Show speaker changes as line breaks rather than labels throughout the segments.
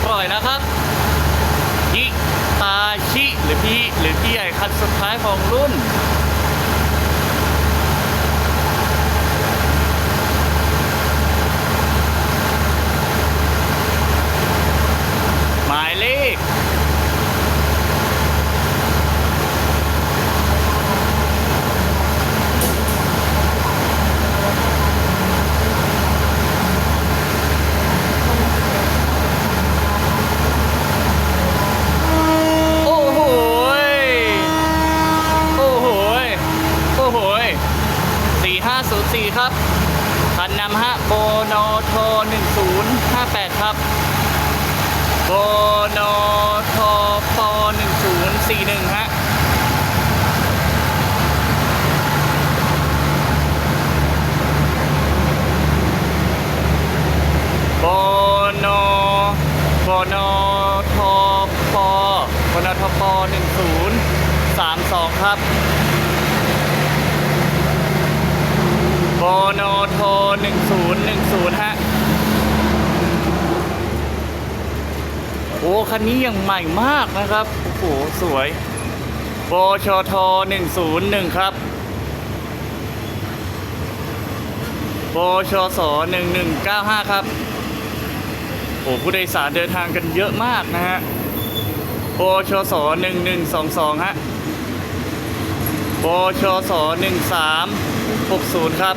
อร่อยนะครับฮิตาชิ หรือพี่หรือพี่ใหญ่คันสุดท้ายของรุ่น ครับโบนทอปหนึ่งศูนย์สี่หนึ่งฮะ บนบนทปบนทปหนึ่งศูนย์สามสองครับบนทหนึ่งศูนย์หนึ่งศูนย์ฮะ โอ้คันนี้ยังใหม่มากนะครับ โอ้โห สวยบชทหนึ่งศูนย์หนึ่งครับบชสหนึ่งหนึ่งเก้าห้าครับ โอ้ผู้โดยสารเดินทางกันเยอะมากนะฮะโบชสหนึ่งหนึ่งสองสองฮะโบชสหนึ่งสามหกศูนย์ครับ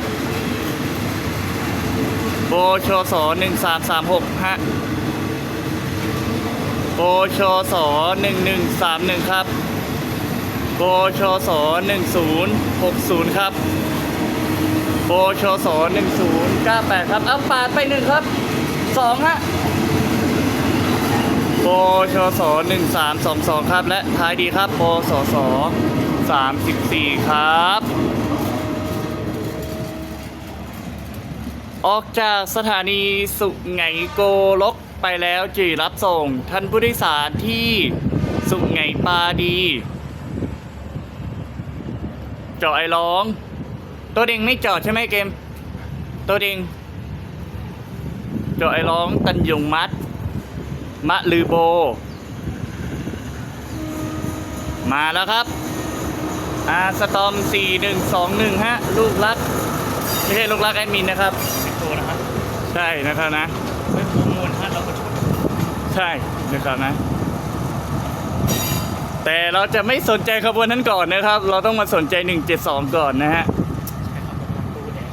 โบชสหนึ่งสามสามหกฮะ โบชสหนึ่งหนึ่งสามหนึ่งครับโบชสหนึ่งศูนย์หกศูนย์ครับโบชสหนึ่งศูนย์เก้าแปดครับ เอาปาดไปหนึ่งครับสองฮะปชสหนึ่งสามสองสองครับ และท้ายดีครับปสสสามสิบสี่ครับออกจากสถานีสุไหงโกลก ไปแล้วจีรับส่งท่านผู้โดยสารที่สุไหงปาดีจอดไอร้อง ตัวเด้งไม่จอดใช่ไหมเกม ตัวเด้งจอดไอร้องตันยงมัด มะลือโบ มาแล้วครับ อาสตอม 4121 ฮะ ลูกรัก ไม่ใช่ลูกรักแอดมินนะครับ
โตนะครับ
ใช่นะครับนะ
ไม่โปรโมทฮะเราก็ชน
ใช่นะครับนะ แต่เราจะไม่สนใจขบวนนั้นก่อนนะครับ เราต้องมาสนใจ 172 ก่อนนะฮะ
ใช่ครับประมาณตู้แดง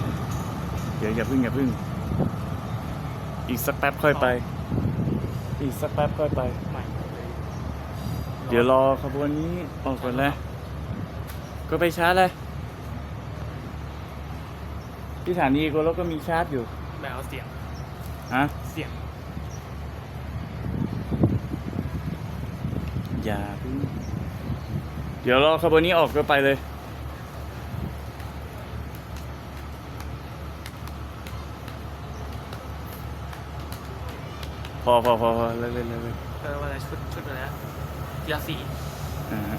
เดี๋ยวอย่าพึ่งอย่าพึ่ง อีกสักแป๊บค่อยไป อีกสักแป๊บค่อยไป
ใหม่
เดี๋ยวรอขบวนนี้ออกก่อนเลยก็ไปชาร์จเลย ที่สถานีโกลกก็มีชาร์จอยู่
แบบเอาเสียง
ฮะ
เสียง
อย่าเพิ่งเดี๋ยวรอขบวนนี้ออกก็ไปเลยพอพอพอพอเลิกเล่นเลิกเล่น
เออวันชุดชุดอะไรนะยาสี
อ่าฮะ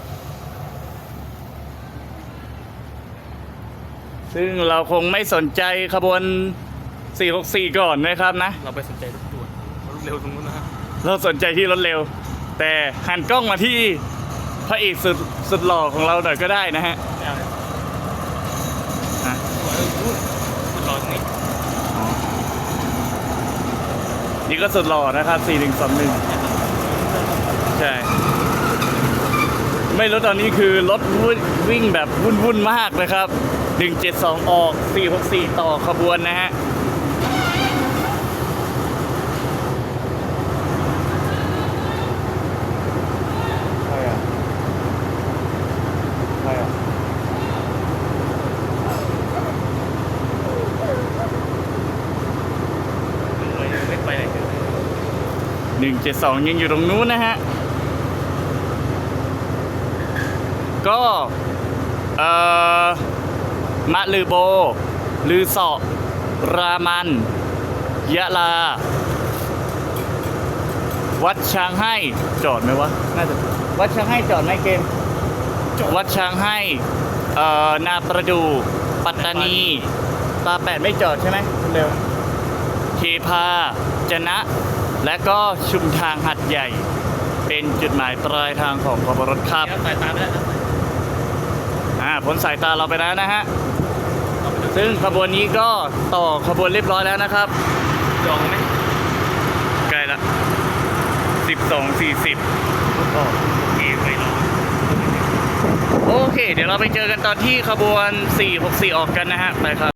ซึ่งเราคงไม่สนใจขบวน 464 ก่อนนะครับนะ
เราไปสนใจรถด่วนรถเร็วตรงนู้นนะฮะ
เราสนใจที่รถเร็ว แต่หันกล้องมาที่พระเอกสุดสุดหล่อของเราหน่อยก็ได้นะฮะ
ไม่เอาเลยออพูดพูดรอตรงนี้
นี่ก็สุดหล่อนะครับ4121ใช่ ไม่รู้ตอนนี้คือรถวุ่นวิ่งแบบวุ่นวุ่นๆมากนะครับ 172 ออก 464 ต่อขบวนนะฮะ ใครอะ ใครอะ
เลยไม่ไปไหนเลย
172 ยังอยู่ตรงนู้นนะฮะ ก็เอ่อมะลือโบ ลือเสาะรามัน ยะลา วัดช้างให้จอดไหมวะ น่าจะ วัดช้างให้จอดไหมเกม วัดช้างให้เอ่อนาประดู ปัตตานี ตาแปดไม่จอดใช่ไหมเร็วเทพาจะนะ และก็ชุมทางหัดใหญ่ เป็นจุดหมายปลายทางของขบวนรถครับ
สายตาไม่ได้นะ
อ่าพ้นสายตาเราไปแล้วนะฮะ ซึ่งขบวนนี้ก็ต่อขบวนเรียบร้อยแล้วนะครับ
จองไหม
ใกล้ละสิบสองสี่สิบ
โอเคไปรอ
โอเคเดี๋ยวเราไปเจอกันตอนที่ขบวน 464 ออกกันนะฮะ ไปครับ